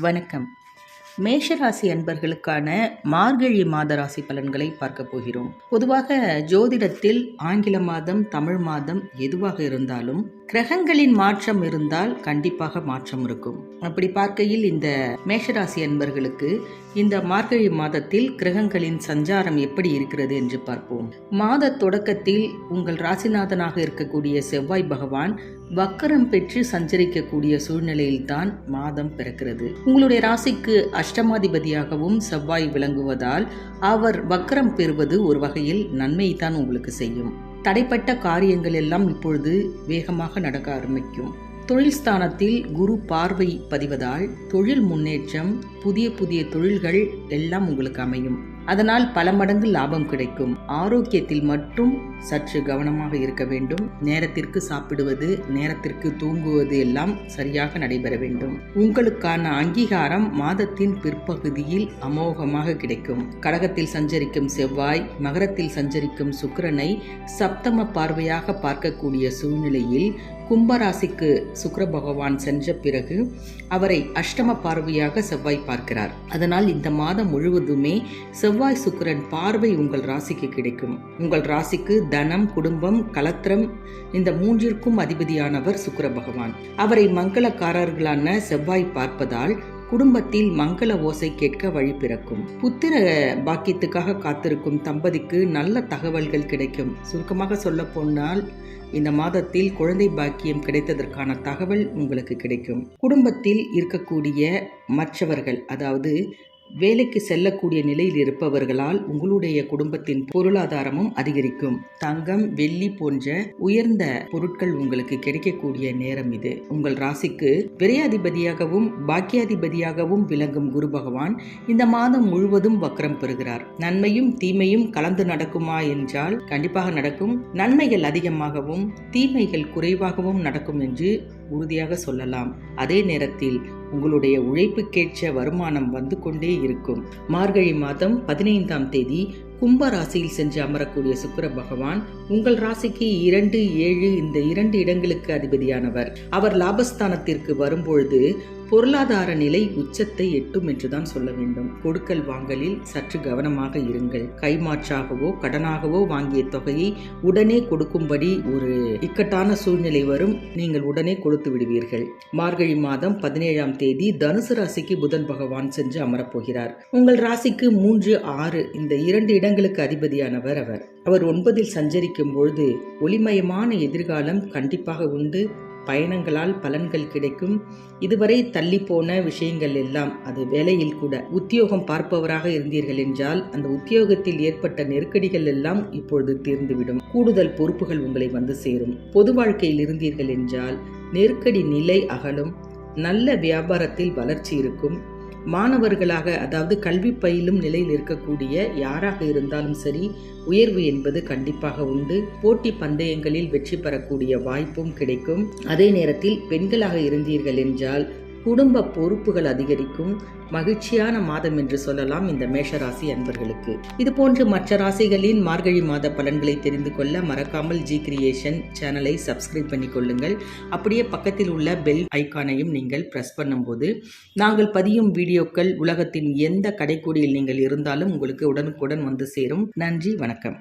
வணக்கம். மேஷராசி அன்பர்களுக்கான மார்கழி மாத ராசி பலன்களை பார்க்க போகிறோம். பொதுவாக ஜோதிடத்தில் ஆங்கில மாதம் தமிழ் மாதம் எதுவாக இருந்தாலும் கிரகங்களின் மாற்றம் இருந்தால் கண்டிப்பாக மாற்றம் இருக்கும். அப்படி பார்க்கையில் இந்த மேஷராசி அன்பர்களுக்கு இந்த மார்கழி மாதத்தில் கிரகங்களின் சஞ்சாரம் எப்படி இருக்கிறது என்று பார்ப்போம். மாத தொடக்கத்தில் உங்கள் ராசிநாதனாக இருக்கக்கூடிய செவ்வாய் பகவான் வக்கரம் பெற்று சஞ்சரிக்கக்கூடிய சூழ்நிலையில்தான் மாதம் பிறக்கிறது. உங்களுடைய ராசிக்கு அஷ்டமாதிபதியாகவும் செவ்வாய் விளங்குவதால் அவர் வக்கரம் பெறுவது ஒரு வகையில் நன்மை தான் உங்களுக்கு செய்யும். தடைப்பட்ட காரியங்கள் எல்லாம் இப்பொழுது வேகமாக நடக்க ஆரம்பிக்கும். தொழில் ஸ்தானத்தில் குரு பார்வை பதிவதால் தொழில் முன்னேற்றம் புதிய புதிய தொழில்கள் எல்லாம் உங்களுக்கு அமையும். அதனால் பல மடங்கு லாபம் கிடைக்கும். ஆரோக்கியத்தில் மட்டும் சற்று கவனமாக இருக்க வேண்டும். நேரத்திற்கு சாப்பிடுவது நேரத்திற்கு தூங்குவது எல்லாம் சரியாக நடைபெற வேண்டும். உங்களுக்கான அங்கீகாரம் மாதத்தின் பிற்பகுதியில் அமோகமாக கிடைக்கும். கடகத்தில் சஞ்சரிக்கும் செவ்வாய் மகரத்தில் சஞ்சரிக்கும் சுக்கிரனை சப்தம பார்வையாக பார்க்கக்கூடிய சூழ்நிலையில் கும்பராசிக்கு சுக்கர பகவான் சென்ற பிறகு அவரை அஷ்டம பார்வையாக செவ்வாய் பார்க்கிறார். அதனால் இந்த மாதம் முழுவதுமே செவ்வாய் சுக்கரன் பார்வை உங்கள் ராசிக்கு கிடைக்கும். உங்கள் ராசிக்கு தனம் குடும்பம் கலத்திரம் இந்த மூன்றிற்கும் அதிபதியானவர் சுக்கர பகவான். அவரை மங்களக்காரர்களான செவ்வாய் பார்ப்பதால் குடும்பத்தில் மங்கள ஓசை கேட்க வழி பிறக்கும். புத்திர பாக்கியத்துக்காக காத்திருக்கும் தம்பதிக்கு நல்ல தகவல்கள் கிடைக்கும். சுருக்கமாக சொல்ல போனால் இந்த மாதத்தில் குழந்தை பாக்கியம் கிடைத்ததற்கான தகவல் உங்களுக்கு கிடைக்கும். குடும்பத்தில் இருக்கக்கூடிய மற்றவர்கள் அதாவது வேலைக்கு செல்லக்கூடிய நிலையில் இருப்பவர்களால் உங்களுடைய குடும்பத்தின் பொருளாதாரமும் அதிகரிக்கும். தங்கம் வெள்ளி போன்ற உயர்ந்த பொருட்கள் உங்களுக்கு கிடைக்கக்கூடிய நேரம் இது. உங்கள் ராசிக்கு விரையாதிபதியாகவும் பாக்கியாதிபதியாகவும் விளங்கும் குரு பகவான் இந்த மாதம் முழுவதும் வக்கரம் பெறுகிறார். நன்மையும் தீமையும் கலந்து நடக்குமா என்றால் கண்டிப்பாக நடக்கும். நன்மைகள் அதிகமாகவும் தீமைகள் குறைவாகவும் நடக்கும் என்று உறுதியாக சொல்லலாம். அதே நேரத்தில் உங்களுடைய உழைப்புக்கேற்ற வருமானம் வந்து கொண்டே இருக்கும். மார்கழி மாதம் பதினைந்தாம் தேதி கும்ப ராசியில் சென்று அமரக்கூடிய சுக்கர பகவான் உங்கள் ராசிக்கு இரண்டு ஏழு இந்த இரண்டு இடங்களுக்கு அதிபதியானவர். அவர் லாபஸ்தானத்திற்கு வரும்பொழுது பொருளாதார நிலை உச்சத்தை எட்டும் என்றுதான் சொல்ல வேண்டும். கொடுக்கல் வாங்கலில் சற்று கவனமாக இருங்கள். கைமாற்றாகவோ கடனாகவோ வாங்கிய தொகையை உடனே கொடுக்கும்படி ஒரு இக்கட்டான சூழ்நிலை வரும். நீங்கள் உடனே கொடுத்து விடுவீர்கள். மார்கழி மாதம் பதினேழாம் தேதி தனுசு ராசிக்கு புதன் பகவான் சென்று அமரப்போகிறார். உங்கள் ராசிக்கு மூன்று ஆறு இந்த இரண்டு இடம் இடங்களுக்கு அதிபதியானவர் அவர். அவர் ஒன்பதில் சஞ்சரிக்கும் பொழுது ஒளிமயமான எதிர்காலம் கண்டிப்பாக உண்டு. பயணங்களால் பலன்கள் கிடைக்கும். இதுவரை தள்ளி போன விஷயங்கள் எல்லாம் அது வேலையில் கூட உத்தியோகம் பார்ப்பவராக இருந்தீர்கள் என்றால் அந்த உத்தியோகத்தில் ஏற்பட்ட நெருக்கடிகள் எல்லாம் இப்பொழுது தீர்ந்துவிடும். கூடுதல் பொறுப்புகள் உங்களை வந்து சேரும். பொது வாழ்க்கையில் இருந்தீர்கள் என்றால் நெருக்கடி நிலை அகலும். நல்ல வியாபாரத்தில் வளர்ச்சி இருக்கும். மாணவர்களாக அதாவது கல்வி பயிலும் நிலையில் இருக்கக்கூடிய யாராக இருந்தாலும் சரி உயர்வு என்பது கண்டிப்பாக உண்டு. போட்டி பந்தயங்களில் வெற்றி பெறக்கூடிய வாய்ப்பும் கிடைக்கும். அதே நேரத்தில் பெண்களாக இருந்தீர்கள் என்றால் குடும்ப பொறுப்புகள் அதிகரிக்கும். மகிழ்ச்சியான மாதம் என்று சொல்லலாம் இந்த மேஷராசி அன்பர்களுக்கு. இது போன்று மற்ற ராசிகளின் மார்கழி மாத பலன்களை தெரிந்து கொள்ள மறக்காமல் ஜி கிரியேஷன் சேனலை சப்ஸ்கிரைப் பண்ணி கொள்ளுங்கள் அப்படியே பக்கத்தில் உள்ள பெல் ஐக்கானையும் நீங்கள் ப்ரெஸ் பண்ணும்போது நாங்கள் பதியும் வீடியோக்கள் உலகத்தின் எந்த கடைக்கூடியில் நீங்கள் இருந்தாலும் உங்களுக்கு உடனுக்குடன் வந்து சேரும். நன்றி வணக்கம்.